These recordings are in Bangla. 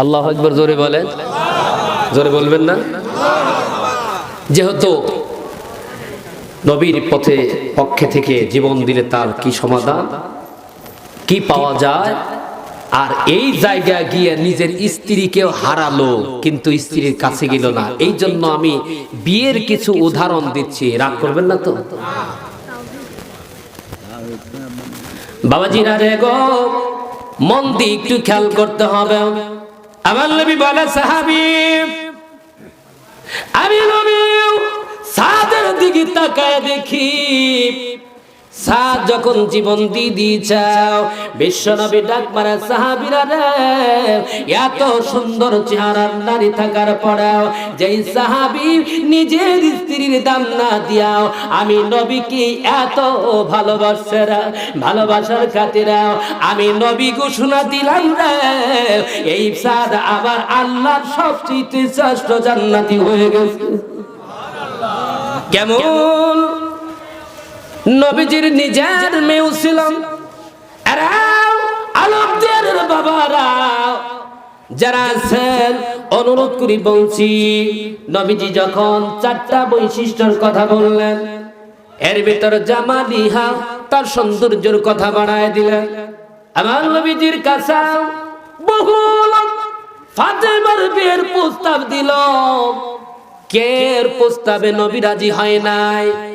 আল্লাহ একবার জোরে বলেন। জোরে বলবেন না? যেহেতু নবীর পথে, পক্ষে থেকে জীবন দিলে তার কি সমাধান? কি পাওয়া যায়? আর এই জায়গায় গিয়ে নিজের স্ত্রীকেও হারালো, কিন্তু স্ত্রীর কাছে গেল না। এই জন্য আমি বিয়ের কিছু উদাহরণ দিচ্ছি। রাগ করবেন না তো? বাবাজিরা রে গো, মন দিয়ে একটু খেয়াল করতে হবে। আমার নবী বলে, সাহাবি, আমি নবী সাদের দিকে তাকায় দেখি। সাদ যখন জীবন দিয়ে দিয়েছাও বিশ্বনবী ডাক মারা, সাহাবিরা রে, এত সুন্দর চেহারার নারী থাকার পরেও যেই সাহাবি নিজের স্ত্রীর দাম না দিয়াও, আমি নবীকে এত ভালোবাসে রে, ভালোবাসার খাতিরাও আমি নবী ঘোষণা দিলাম রে, এই সাদ আবার আল্লাহর সবচেয়ে শ্রেষ্ঠ জান্নাতি হয়ে গেছে। কেমন? নবীজির নিজের মেয়েও ছিলাম। অনুরোধ নবীজি যখন চারটা বৈশিষ্ট্যের কথা বললেন ভিতর জামালিহা তার সৌন্দর্যের কথা বাড়ায় দিলেন। আমার নবীজির কাছে প্রস্তাব দিল। কের প্রস্তাবে নবী রাজি হয় নাই?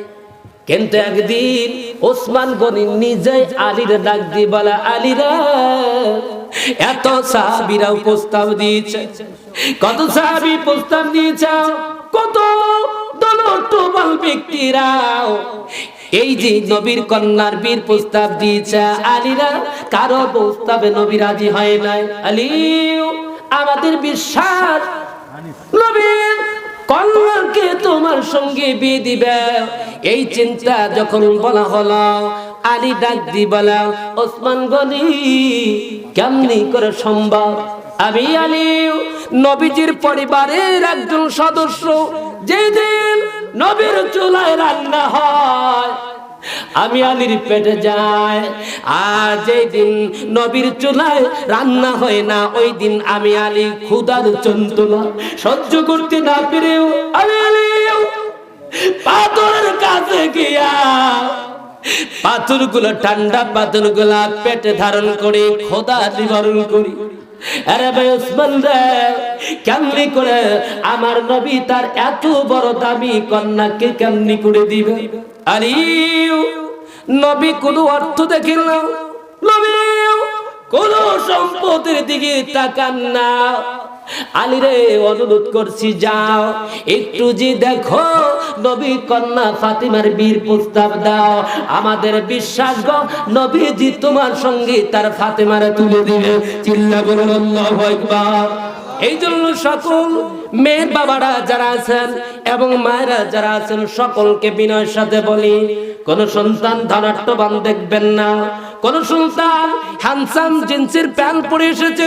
কিন্তু একদিন ওসমান গনি নিজে আলীর ডাক দিয়ে বলা, আলীরা, এত সাহাবিরাও প্রস্তাব দিয়েছে। কত সাহাবি প্রস্তাব দিয়েছে। কত দলটবল ব্যক্তিরাও এই যে নবীর কন্যার বীর প্রস্তাব দিয়েছে, আলীরা, কারও প্রস্তাবে নবী রাজি হয় নাই। আলী আমাদের বিশ্বাস নবীর কন্যাকে তোমার সঙ্গে বিয়ে দিবে এই চিন্তা যখন বলা হলো, আলী ডাক দি বলা, ওসমান গনি, কেমনি করে সম্ভব? আমি আলী, নবীজির পরিবারের একজন সদস্য। যেদিন নবীর চুলায় রান্না হয় আমি আলীর পেটে যাই, আর যেই দিন নবীর চুলায় রান্না হয় না, ওই দিন আমি আলী ক্ষুদার চন্তুলা সহ্য করতে না পেরেও আমি আলী পাথরের কাছে গিয়া পাথরগুলো ঠান্ডা পাথরগুলা পেটে ধারণ করে খোদা নিবারণ করি। আরে ভাই ওসমান রে, কেমনি করে আমার নবী তার এত বড় দামি কন্যাকে কেমনি করে দিবে? নবী কোনো না। দিকে করছি, যাও। একটু যে দেখো নবী কন্যা ফাতিমার বীর প্রস্তাব দাও। আমাদের বিশ্বাস নবীজি তোমার সঙ্গে তার ফাতিমারে তুলে দিবে। চিল্লা বলুন আকবার। এই জন্য সকল মেয়ের বাবারা যারা আছেন এবং মায়েরা যারা আছেন, সকলকে বিনয়ের সাথে বলি, কোন সন্তান ধনাট্যবান দেখবেন না। কোন সন্তান হ্যান্ডসাম জিন্সের প্যান্ট পরে এসেছে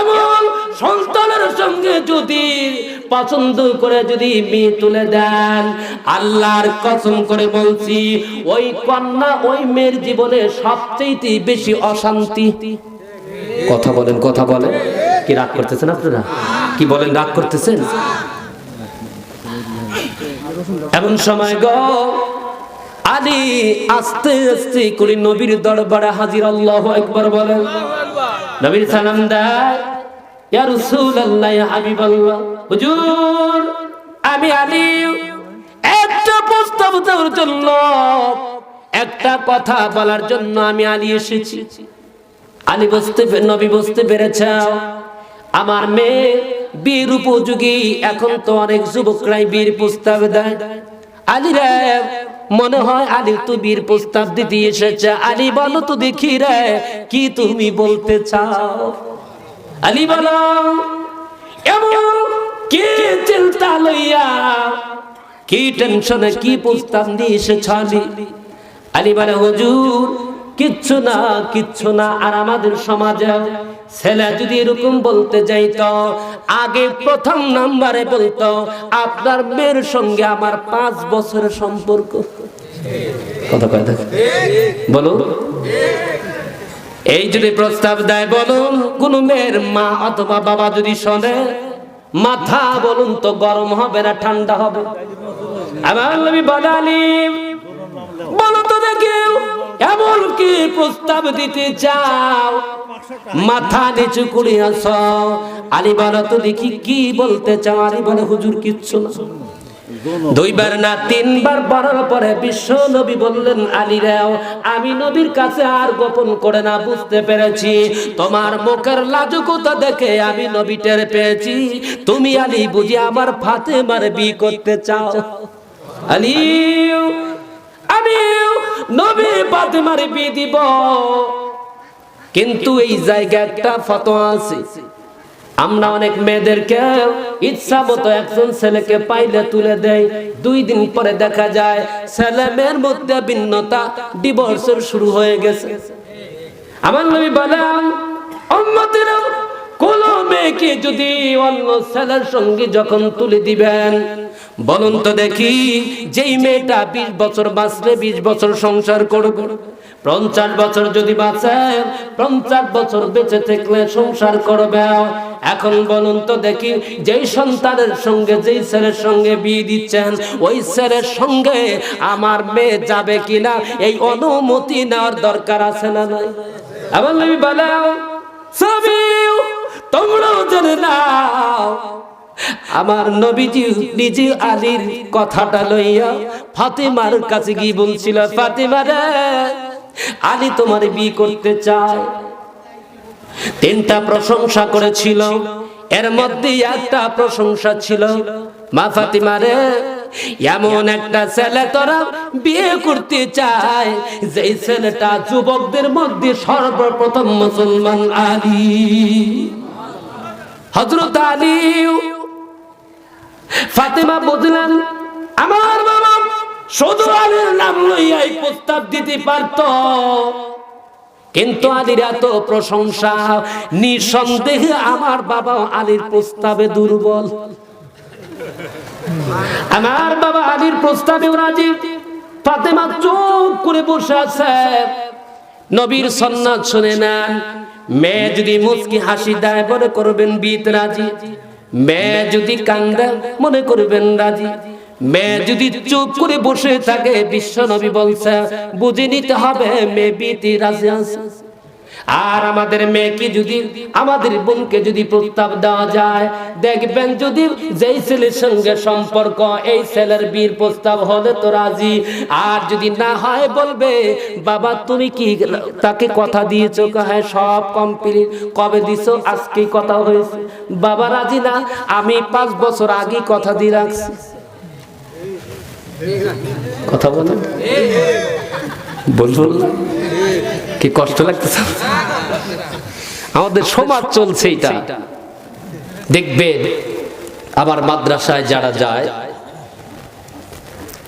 এবং সন্তানের সঙ্গে যদি পছন্দ করে যদি মেয়ে তুলে দেন, আল্লাহর কসম করে বলছি, ওই কন্যা ওই মেয়ের জীবনে সবচেয়ে বেশি অশান্তি। কথা বলেন কথা বলেন। কি রাগ করতেছেন আপনারা? কি বলেন, রাগ করতেছেন? এমন সময় গ, আলী আস্তে আস্তে করে নবীর দরবারে হাজির, আল্লাহ একবার বলেন, নবীর সালাম হুজুর, আমি আলী, একটা প্রস্তাব দেওয়ার জন্য, একটা কথা বলার জন্য আমি আলী এসেছি। আলী বুঝতে নবী বুঝতে পেরেছে আমার মেয়ে বীর উপযোগী, এখন তো অনেক যুবকরাই বীর প্রস্তাব দেয়। আলী রে, মনে হয় আলী তো বীর প্রস্তাব দিতে এসেছে। আলী বলো তো দেখি রে, কি তুমি বলতে চাও? আলী বলো, এমন কি চিন্তা লইয়া, কি টেনশনে কি প্রস্তাব নিয়ে এসেছ আলী? আলী বলে, হুজুর, কিচ্ছু না কিচ্ছু না, আর আমাদের সমাজে ছেলে যদি এরকম বলতে যাইতো, আগে প্রথম নাম্বারে বলতো, আপনার মেয়ের সঙ্গে আমার পাঁচ বছরের সম্পর্ক। বলো। এই যদি প্রস্তাব দেয় বলুন কোন মেয়ের মা অথবা বাবা যদি শোনে, মাথা বলুন তো গরম হবে না, ঠান্ডা হবে? বলো তো দেখি এমন কি প্রস্তাব দিতে চাও? মাথা নিচু করে আস আলী বলো তো দেখি কি বলতে চাও? আলী বলে, হুজুর, কিচ্ছু না। দুইবার না, তিনবার পড়ার পরে বিশ্ব নবী বললেন, আলী রাও আমি নবীর কাছে আর গোপন করে না, বুঝতে পেরেছি। তোমার মুখের লাজুকতা দেখে আমি নবী টের পেয়েছি। তুমি আলী বুঝি আমার ফাতেমার বি করতে চাও। আলী আমি নবী ফাতেমার বি দিব। কিন্তু এই জায়গায় একটা ফতোয়া আছে। আমরা অনেক মেয়েদেরকে ইচ্ছা মতো একজন ছেলেকে পাইলে তুলে দেয় দুই দিন পরে দেখা যায় ছেলে মেয়ের মধ্যে ভিন্নতা ডিভোর্সের শুরু হয়ে গেছে। আমার নবী বলেন কোন মেয়েকে যদি অন্য ছেলের সঙ্গে যখন তুলে দিবেন, বলুন তো দেখি, যেই মেয়েটা বিশ বছর বাঁচলে বিশ বছর সংসার করবে। পঞ্চাশ বছর যদি বাঁচেন, পঞ্চাশ বছর বেঁচে থাকলে সংসার করবে। এখন বলুন তো দেখি, যেই সন্তানের সঙ্গে, যেই ছেলের সঙ্গে বিয়ে দিচ্ছেন, ওই ছেলের সঙ্গে আমার মেয়ে যাবে কিনা, এই অনুমতি নেওয়ার দরকার আছে না নাই? এমন নবী বলে সাবিউ তোমরাও জেনে নাও, আমার নবীজি নিজে আলীর কথাটা লইয়া ফাতেমার কাছে গিয়ে বলছিল, ফাতেমা রে আলী তোমার বিয়ে করতে চায়। তিনটা প্রশংসা করেছিল। এর মধ্যে একটা প্রশংসা ছিল। মা ফাতিমা রে, এমন একটা ছেলে তোরা বিয়ে করতে চায়, যেই ছেলেটা যুবকদের মধ্যে সর্বপ্রথম মুসলমান আলী। হজরত আলী, ফাতেমা বুঝলেন, আমার বাবা আলীর নাম লইয়াই প্রস্তাব দিতে পারত। কিন্তু আলীর এত প্রশংসা, নিঃসন্দেহে আমার বাবা আলীর প্রস্তাবে দুর্বল। আমার বাবা আলীর প্রস্তাবে রাজি। ফাতেমা চুপ করে বসে আছে। নবীর সন্ন্যাত শুনে নেন, মেয়ে যদি মুচকি হাসি দেয় মনে করবেন বিত রাজি। মেয়ে যদি কান্দে মনে করবেন রাজি। মেয়ে যদি চুপ করে বসে থাকে, বিশ্ব নবী বলছে, বুঝে নিতে হবে মেয়ে বিতি রাজি আছে। আর আমাদের মেয়েকে যদি, আমাদের বোনকে যদি প্রস্তাব দেওয়া যায়, দেখবেন যদি যেই ছেলের সঙ্গে সম্পর্ক, এই ছেলের বীর প্রস্তাব হলে তো রাজি। আর যদি না হয়, বলবে, বাবা, তুমি কি তাকে কথা দিয়েছ? হ্যাঁ সব কমপ্লিট কবে দিছো? আজকে কথা হয়েছে। বাবা, রাজি না। আমি পাঁচ বছর আগে কথা দিয়ে রাখছি। কথা বলেন বলব? কি কষ্ট লাগতেছে? আমাদের সমাজ চলছে এটা দেখবেন আবার মাদ্রাসায় যারা যায়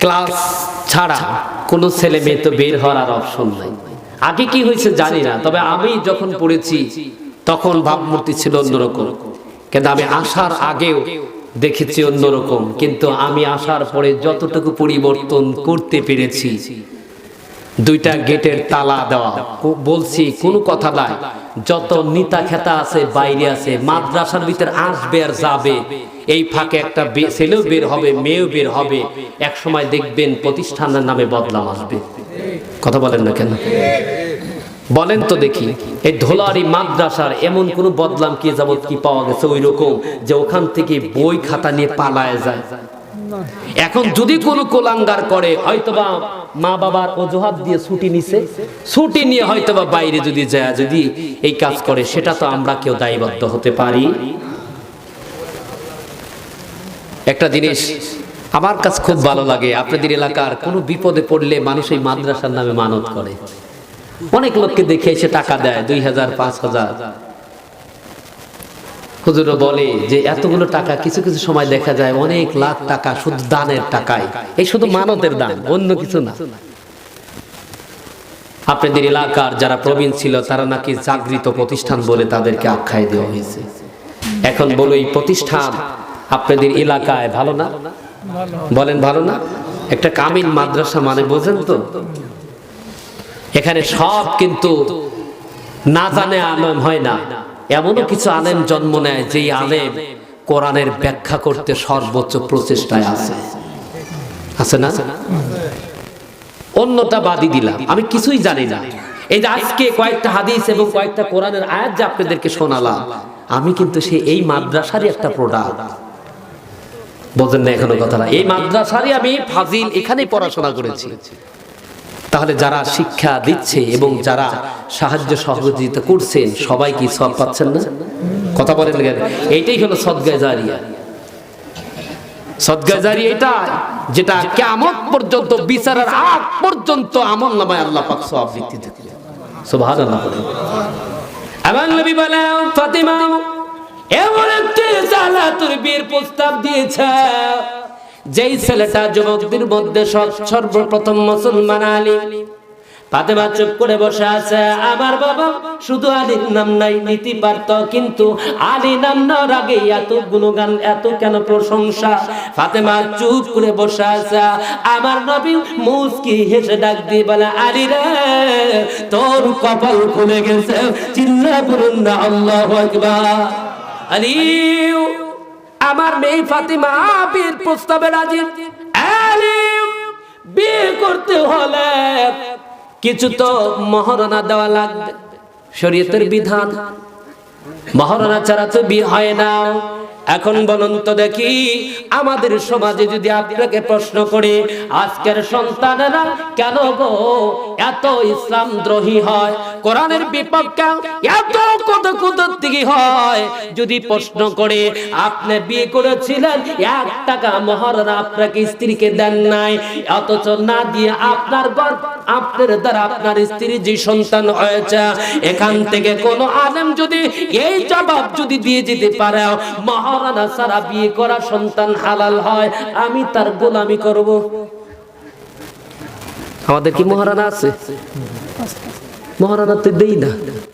ক্লাস ছাড়া কোনো ছেলে মেয়ে তো বের হওয়ার আর অপশন নাই। আগে কি হয়েছে জানি না তবে আমি যখন পড়েছি তখন ভাবমূর্তি ছিল অন্যরকম। কিন্তু আমি আসার আগেও দেখেছি অন্যরকম, কিন্তু আমি আসার পরে যতটুকু পরিবর্তন করতে পেরেছি, দুইটা গেটের তালা দেওয়া বলছি, কোনো কথা নাই। যত নিতা খেতা আছে, বাইরে আছে, মাদ্রাসার ভিতরে আসবে আর যাবে। এই ফাঁকে একটা ছেলেও বের হবে, মেয়েও বের হবে। এক সময় দেখবেন প্রতিষ্ঠানের নামে বদলাম আসবে। কথা বলেন না কেন? বলেন তো দেখি, এই ধোলারি মাদ্রাসার এমন কোন বদলাম কি যাবত কি পাওয়া গেছে? ওই রকম যে ওখান থেকে বই খাতা নিয়ে পালায় যায়। এখন যদি কোনো কোলাঙ্গার করে, হয়তোবা মা বাবার অজুহাত দিয়ে ছুটি নিছে, ছুটি নিয়ে হয়তোবা বাইরে যদি যায়, যদি এই কাজ করে, সেটা তো আমরা কেউ দায়বদ্ধ হতে পারি। একটা জিনিস আমার কাছে খুব ভালো লাগে, আপনাদের এলাকার কোনো বিপদে পড়লে মানুষ এই মাদ্রাসার নামে মানত করে। অনেক লোককে দেখে এসে টাকা দেয়, দুই হাজার, পাঁচ হাজার। হুজুরও বলে যে এতগুলো টাকা কিছু কিছু সময় দেখা যায় অনেক লাখ টাকা শুধু দানের টাকায়। এই শুধু মানতের দান, অন্য কিছু না। আপনাদের এলাকার যারা প্রবীণ ছিল, তারা নাকি জাগৃত প্রতিষ্ঠান বলে তাদেরকে আখ্যায় দেওয়া হয়েছে। এখন বলো এই প্রতিষ্ঠান আপনাদের এলাকায় ভালো না? বলেন ভালো না? একটা কামিল মাদ্রাসা মানে বোঝেন তো? এখানে সব কিন্তু না জানে আলেম হয় না। এমনও কিছু আলেম জন্ম নেয় যে আলেম কোরআনের ব্যাখ্যা করতে সর্বোচ্চ প্রচেষ্টায় আছে। আছে না? অন্যটা বাদই দিলাম। আমি কিছুই জানি না। এই যে আজকে কয়েকটা হাদিস এবং কয়েকটা কোরআনের আয়াত যে আপনাদেরকে শোনালাম, আমি কিন্তু সে এই মাদ্রাসারই একটা প্রোডাক্ট বোঝেন না এখনও কথাটা? এই মাদ্রাসারই আমি ফাজিল এখানেই পড়াশোনা করেছি। তাহলে যারা শিক্ষা দিচ্ছে এবং যারা সাহায্য সহযোগিতা করছেন সবাই কি সব পাচ্ছেন না? কথা বলেন কেন? এইটাই হলো সদগায় জারিয়া। সদগায় জারিয়া এটা যেটা কেমন পর্যন্ত, বিচারের আগ পর্যন্ত আমল নামায় আল্লাহ পাক সব ভিত্তিতে সুবহানাল্লাহ বলেন। আমার নবী বলেন, ফাতিমা, এমন একটি জালাতুর বীর প্রস্তাব দিয়েছে। যেই ছেলেটা যুবকদের মধ্যে সর্বপ্রথম মুসলমান আলী। ফাতেমা চুপ করে বসে আছে। আমার বাবা শুধু আলীর নাম নাই, নীতি পারত কিন্তু আলী নাম নেওয়ার আগে এত গুণগান, এত কেন প্রশংসা? ফাতেমা চুপ করে বসে আছে। আমার নবী মুস্কি হেসে ডাক দিয়ে বলে, আলী রে, তোর কপাল খুলে গেছে। চিল্লা বলুন না, আল্লাহু আকবার। আলী আমার মেয়ে ফাতিমা বীর প্রস্তাবে রাজি। বিয়ে করতে হলে কিছু তো মহরণা দেওয়া লাগবে। শরীয়তের বিধান। মহারণা ছাড়া তো বিয়ে হয় না। এখন বলুন তো দেখি, আমাদের সমাজে যদি আপনাকে প্রশ্ন করে, আজকের সন্তানেরা কেন গো এত ইসলাম দ্রোহী হয়? কোরআনের বিপক্ষে এত কত দিকে হয়? যদি প্রশ্ন করে, আপনি বিয়ে করেছিলেন, এক টাকা মহারণা আপনাকে স্ত্রীকে দেন নাই, অথচ না দিয়ে আপনার গর্ভ আপনার দ্বারা আপনার স্ত্রী যে সন্তান হয়েছে, এখান থেকে কোন আলেম যদি এই জবাব যদি দিয়ে যেতে পারে মহারানা সারা বিয়ে করা সন্তান হালাল হয়, আমি তার গোলামি করব। আমাদের কি মহারানা আছে? মহারানা তো দেই না।